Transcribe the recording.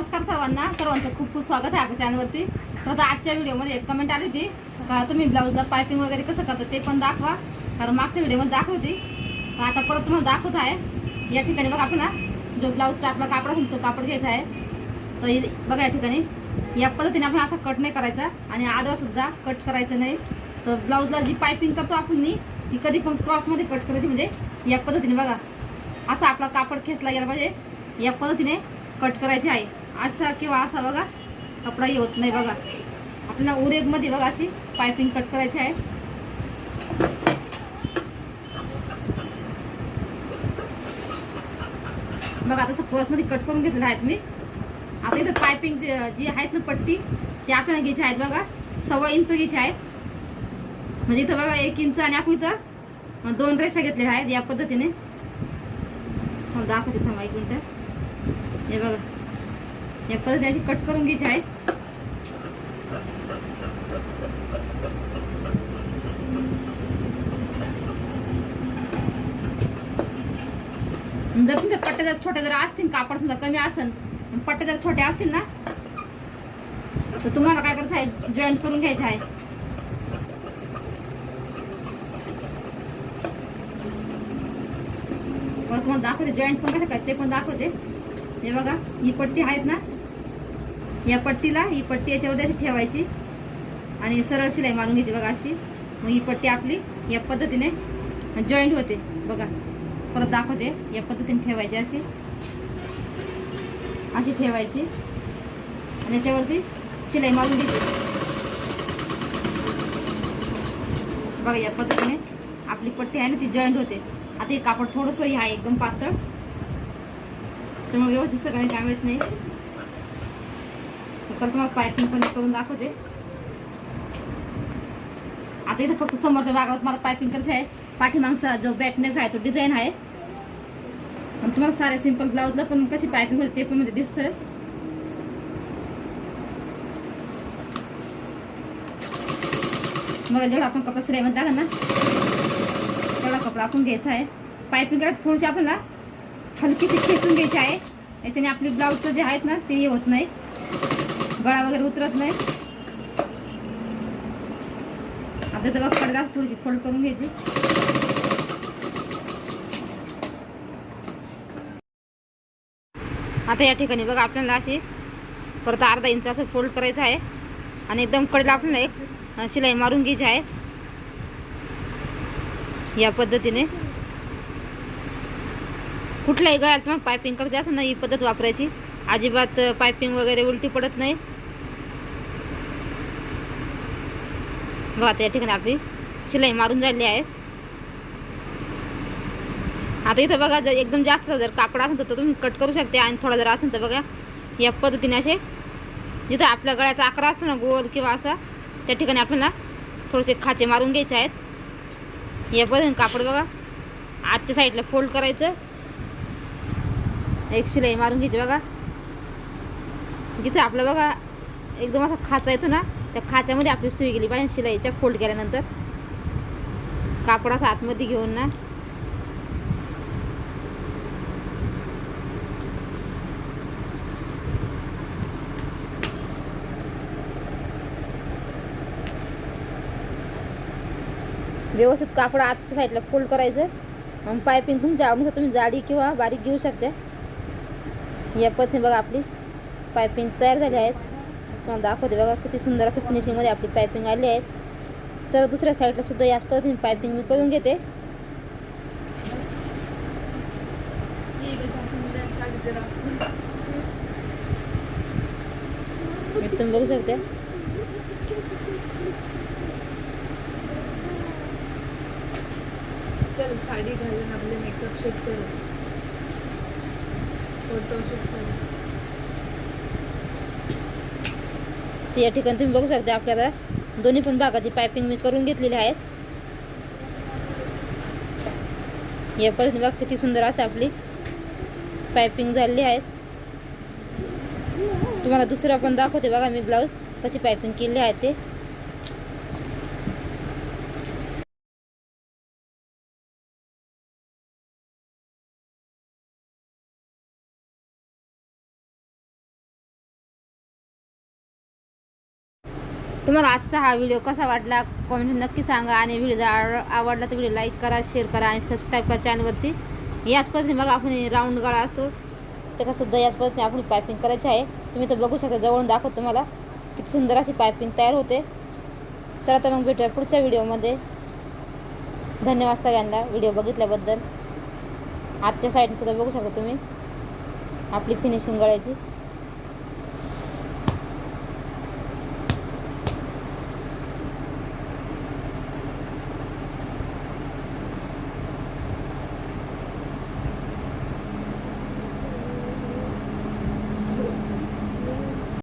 नमस्कार सर्वांना. सर्वांचं खूप खूप स्वागत आहे आपल्या चॅनलवरती तर आता आजच्या व्हिडिओमध्ये एक कमेंट आली होती. का तुम्ही ब्लाऊजला पायपिंग वगैरे कसं करता ते पण दाखवा. कारण मागच्या व्हिडिओमध्ये दाखवती आता परत तुम्हाला दाखवत आहे. या ठिकाणी बघा आपला जो ब्लाऊजचा आपला कापड असेल तो कापड घ्यायचा आहे. तर हे बघा या ठिकाणी. या पद्धतीने आपण असा कट नाही करायचा आणि आडवासुद्धा कट करायचं नाही. तर ब्लाऊजला जी पायपिंग करतो आपण ती कधी पण क्रॉसमध्ये कट करायची. म्हणजे या पद्धतीने बघा. असा आपला कापड खेचला गेला पाहिजे. या पद्धतीने कट करायचे आहे. असा किंवा असा बघा कपडा येत होत नाही बघा. आपल्याला उरेबमध्ये बघा अशी पायपिंग कट करायची आहे. बघा तसं फर्स्टमध्ये कट करून घेतलेलं आहेत मी. आता इथं पायपिंग जे जी आहेत ना पट्टी ते आपल्याला घ्यायची आहेत बघा. सव्वा इंच घ्यायची आहेत. म्हणजे इथं बघा एक इंच आणि आपण इथं दोन रेषा घेतलेल्या आहेत या पद्धतीने. हो, दाखवते थांबा एक मिनटं. हे बघा. या पद्धतीने अशी कट करून घ्यायची आहे. जर तुमच्या पट्ट्या जर छोट्या जर असतील कापड सुद्धा कमी असेल पट्ट्या जर छोट्या असतील ना तर तुम्हाला काय करायचं आहे? जॉईंट करून घ्यायचं आहे. मग तुम्हाला दाखवते जॉईंट पण कसं काय ते पण दाखवते. हे बघा ही पट्टी आहेत ना या पट्टीला ही पट्टी याच्यावरती अशी ठेवायची. आणि सरळ शिलाई मारून घ्यायची बघा अशी. मग ही पट्टी आपली या पद्धतीने जॉईंट होते. बघा परत दाखवते. या पद्धतीने ठेवायची अशी. अशी ठेवायची. आणि याच्यावरती शिलाई मारून घ्यायची. बघा या पद्धतीने आपली पट्टी आहे ना ती जॉईंट होते. आता हे कापड थोडंसं हे आहे एकदम पातळ. त्यामुळे व्यवस्थित सगळ्यांनी काय माहीत नाही. तर तुम्हाला पायपिंग पण करून दाखवते. आता इथं फक्त समोरच्या भागावर मला पायपिंग करायची आहे. पाठीमागचा जो बॅक आहे तो डिझाईन आहे. आणि तुम्हाला साऱ्या सिंपल ब्लाऊजला पण कशी पायपिंग होते ते पण म्हणजे दिसतं मग जेवढा आपण कपडा शिलाईमध्ये टाका ना तेवढा कपडा आपण घ्यायचा आहे. पायपिंग करायला थोडीशी आपल्याला हलकीशी खेचून घ्यायची आहे. याच्याने आपली ब्लाऊजचं जे आहेत ना ते होत नाही. गळा वगैरे उतरत नाही. आता तर बघ पडदा थोडीशी फोल्ड करून घ्यायची. आता या ठिकाणी बघा आपल्याला अशी परत अर्धा इंच असं फोल्ड करायचं आहे. आणि एकदम कडेला आपल्याला एक शिलाई मारून घ्यायची आहे. या पद्धतीने. कुठल्याही गळ्यात मग पायपिंग करायची असं ना ही पद्धत वापरायची. अजिबात पायपिंग वगैरे उलटी पडत नाही. बघा त्या या ठिकाणी आपली शिलाई मारून झाली आहे. आता इथं बघा जर एकदम जास्त जर कापड असेल तर तुम्ही कट करू शकते आणि थोडा जर असेल तर बघा या पद्धतीने असे जिथं आपल्या गळ्याचा आकार असतो ना गोल किंवा असा त्या ठिकाणी आपल्याला थोडेसे खाचे मारून घ्यायचे आहेत. या पद्धतीने कापड बघा आजच्या साईडला फोल्ड करायचं. एक शिलाई मारून घ्यायची बघा. जिथं आपलं बघा एकदम असा खाचा येतो ना त्या खाच्यामध्ये आपली सुई गेली पाहिजे शिलाईच्या फोल्ड केल्यानंतर. कापड असा आतमध्ये घेऊन ना. व्यवस्थित कापड आतच्या साईडला फोल्ड करायचं. मग पायपिंग तुमच्या आवडीनुसार तुम्ही जाडी किंवा बारीक घेऊ शकता. या पद्धतीने बघा आपली. पायपिंग तयार झाल्या आहेत. तुम्हाला दाखवते बघा किती सुंदर असं फिनिशिंगमध्ये आपली पायपिंग आली आहेत. चला दुसऱ्या साईडला सुद्धा याच पद्धतीने पायपिंग मी करून घेते. तुम्ही बघू शकता. चल साडी घालून आपले मेकअप शूट करू. फोटो शूट करू. या ठिकाणी तुम्ही बघू शकता आपल्याला दोन्ही पण भागाची पायपिंग मी करून घेतलेली आहेत. या पद्धतीने बघ किती सुंदर असं आपली पायपिंग झालेली आहे तुम्हाला दुसरं पण दाखवते बघा मी ब्लाऊज कशी पायपिंग केली आहे ते. तुम्हाला आजचा हा व्हिडिओ कसा वाटला? कॉमेंट नक्की सांगा आणि व्हिडिओ आवडला तर व्हिडिओ लाईक करा शेअर करा आणि सबस्क्राईब करा चॅनलवरती याच पद्धतीने बघा आपण राऊंड गळा असतो. त्याचासुद्धा याच पद्धतीने आपण पायपिंग करायची आहे. तुम्ही तर बघू शकता जवळून दाखवत तुम्हाला. किती सुंदर अशी पायपिंग तयार होते. तर आता मग भेटूया पुढच्या व्हिडिओमध्ये धन्यवाद सगळ्यांना व्हिडिओ बघितल्याबद्दल. आजच्या साईडनेसुद्धा बघू शकता तुम्ही. आपली फिनिशिंग गळ्याची.